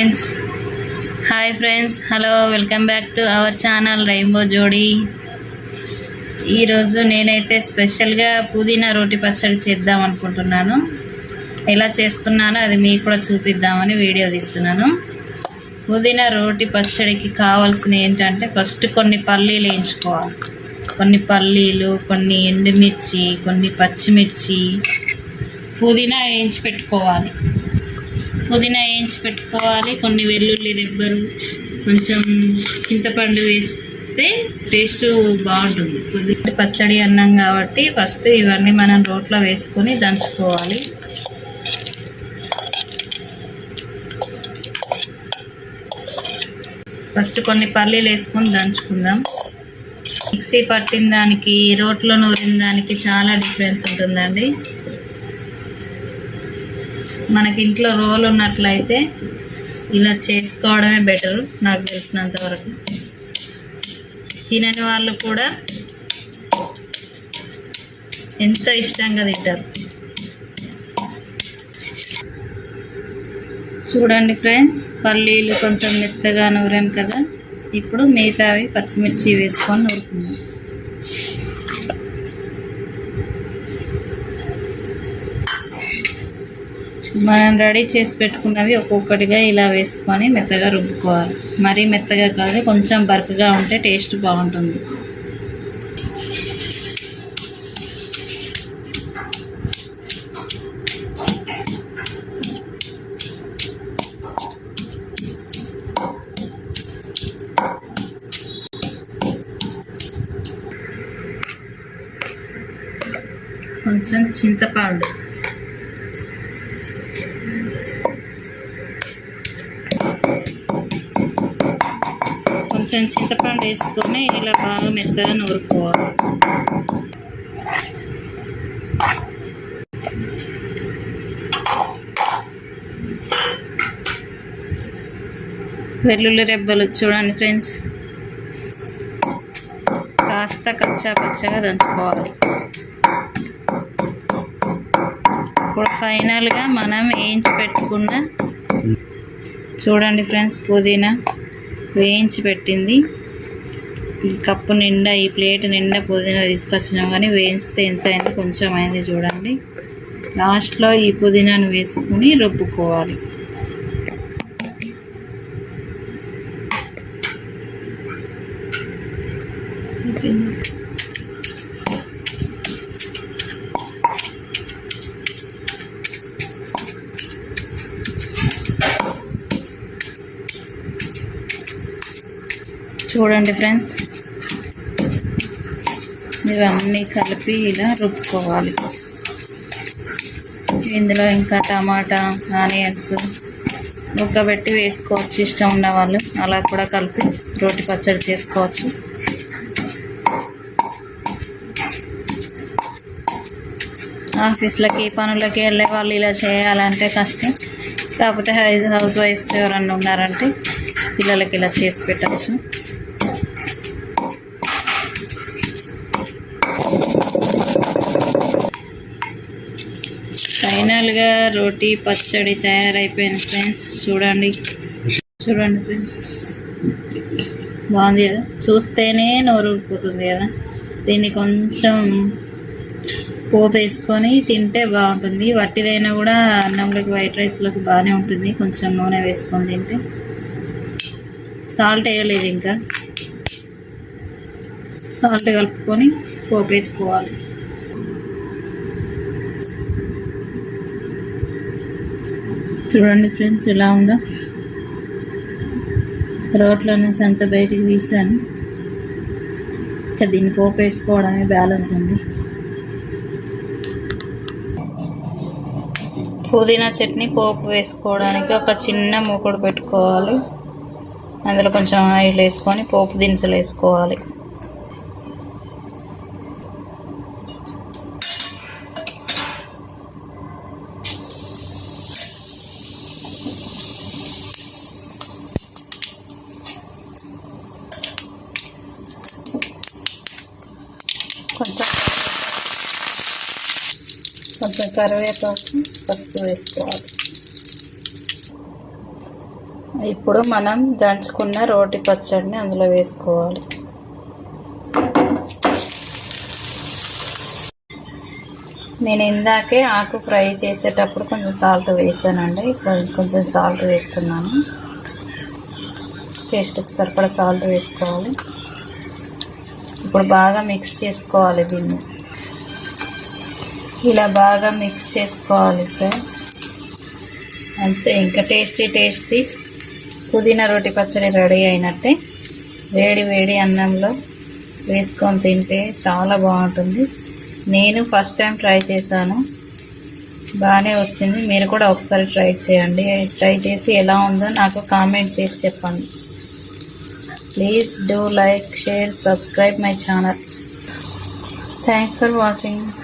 Friends hi friends hello welcome back to our channel rainbow Jodi ఈరోజు నేనైతే స్పెషల్గా పుదీనా రోటి పచ్చడి చేద్దాం అనుకుంటున్నాను. ఎలా చేస్తున్నానో అది మీకు కూడా చూపిద్దామని వీడియో తీస్తున్నాను. పుదీనా రోటి పచ్చడికి కావాల్సిన ఏంటంటే ఫస్ట్ కొన్ని పల్లీలు వేయించుకోవాలి. కొన్ని పల్లీలు కొన్ని ఎండుమిర్చి కొన్ని పచ్చిమిర్చి. పుదీనా వేయించి పెట్టుకోవాలి. పుదీనా వేయించి పెట్టుకోవాలి. కొన్ని వెల్లుల్లి రెబ్బరు కొంచెం చింతపండు వేస్తే టేస్ట్ బాగుంటుంది. పుదీనా పచ్చడి అన్నం కాబట్టి ఫస్ట్ ఇవన్నీ మనం రోట్లో వేసుకొని దంచుకోవాలి. ఫస్ట్ కొన్ని పల్లీలు వేసుకొని దంచుకుందాం. మిక్సీ పట్టిన దానికి రోట్లో నూరిన దానికి చాలా డిఫరెన్స్ ఉంటుందండి. మనకి ఇంట్లో రోల్ ఉన్నట్లయితే ఇలా చేసుకోవడమే బెటర్ నాకు తెలిసినంత వరకు. తినని వాళ్ళు కూడా ఎంత ఇష్టంగా తింటారు. చూడండి ఫ్రెండ్స్ పల్లీలు కొంచెం మెత్తగా నూరాను కదా. ఇప్పుడు మిగతావి పచ్చిమిర్చి వేసుకొని నూరుకుందాం. మనం రెడీ చేసి పెట్టుకున్నవి ఒక్కొక్కటిగా ఇలా వేసుకొని మెత్తగా రుబ్బుకోవాలి. మరీ మెత్తగా కాదు కొంచెం బర్క్గా ఉంటే టేస్ట్ బాగుంటుంది. కొంచెం చింతపండు. కొంచెం చింతపండు వేసుకొని ఇలా బాగా మెత్తగా నూరుకోవాలి. వెల్లుల్లి రెబ్బలు చూడండి ఫ్రెండ్స్. కాస్త కచ్చా పచ్చగా దంచుకోవాలి. ఇప్పుడు ఫైనల్గా మనం వేయించి పెట్టుకున్న చూడండి ఫ్రెండ్స్ పుదీనా. వేయించి పెట్టింది. ఈ కప్పు నిండా ఈ ప్లేట్ నిండా పుదీనా తీసుకొచ్చినాం కానీ వేయిస్తే ఎంత అయింది కొంచెం అయింది చూడండి. లాస్ట్లో ఈ పుదీనాను వేసుకుని రుబ్బుకోవాలి. చూడండి ఫ్రెండ్స్. ఇవన్నీ కలిపి ఇలా రుబ్బుకోవాలి. ఇందులో ఇంకా టమాటా ఆనియన్స్ ఉక్కబెట్టి వేసుకోవచ్చు. ఇష్టం ఉన్నవాళ్ళు అలా కూడా కలిపి రోటి పచ్చడి చేసుకోవచ్చు. ఆఫీస్లకి పనులకి వెళ్ళే వాళ్ళు ఇలా చేయాలంటే కష్టం. కాకపోతే హౌస్ హౌస్ వైఫ్స్ ఎవరన్నా ఉన్నారంటే పిల్లలకి ఇలా చేసి పెట్టచ్చు ఫైనల్గా రోటీ పచ్చడి తయారైపోయింది ఫ్రెండ్స్. చూడండి. చూడండి ఫ్రెండ్స్. బాగుంది కదా? చూస్తేనే నోరు ఊరిపోతుంది కదా? దీన్ని కొంచెం పోపు వేసుకొని తింటే బాగుంటుంది. వట్టిదైనా కూడా అన్నంలోకి వైట్ రైస్లోకి బాగానే ఉంటుంది. కొంచెం నూనె వేసుకొని తింటే. సాల్ట్ వేయలేదు ఇంకా. సాల్ట్ కలుపుకొని పోపు వేసుకోవాలి. చూడండి ఫ్రెండ్స్ ఎలా ఉందో. రోడ్లో నుంచి అంత బయటికి తీసాను ఇంకా దీన్ని పోపేసుకోవడమే బ్యాలెన్స్ ఉంది. పుదీనా చట్నీ పోపు వేసుకోవడానికి ఒక చిన్న మూకుడు పెట్టుకోవాలి. అందులో కొంచెం ఆయిల్ వేసుకొని పోపు దినుసులు వేసుకోవాలి. కొంచెం. కొంచెం కరివేపాకు పసుపు వేసుకోవాలి. ఇప్పుడు మనం దంచుకున్న రోటి పచ్చడిని అందులో వేసుకోవాలి. నేను ఇందాకే ఆకు ఫ్రై చేసేటప్పుడు కొంచెం సాల్ట్ వేసానండి. ఇప్పుడు కొంచెం సాల్ట్ వేస్తున్నాను. టేస్ట్కి సరిపడా సాల్ట్ వేసుకోవాలి. ఇప్పుడు బాగా మిక్స్ చేసుకోవాలి దీన్ని. ఇలా బాగా మిక్స్ చేసుకోవాలి ఫ్రెండ్స్ అంతే ఇంకా టేస్టీ టేస్టీ పుదీనా రోటి పచ్చడి రెడీ అయినట్టే. వేడి వేడి అన్నంలో వేసుకొని తింటే చాలా బాగుంటుంది. నేను ఫస్ట్ టైం ట్రై చేశాను. బాగానే వచ్చింది. మీరు కూడా ఒకసారి ట్రై చేయండి. ట్రై చేసి ఎలా ఉందో నాకు కామెంట్ చేసి చెప్పండి. Please do like, share, subscribe my channel. Thanks for watching.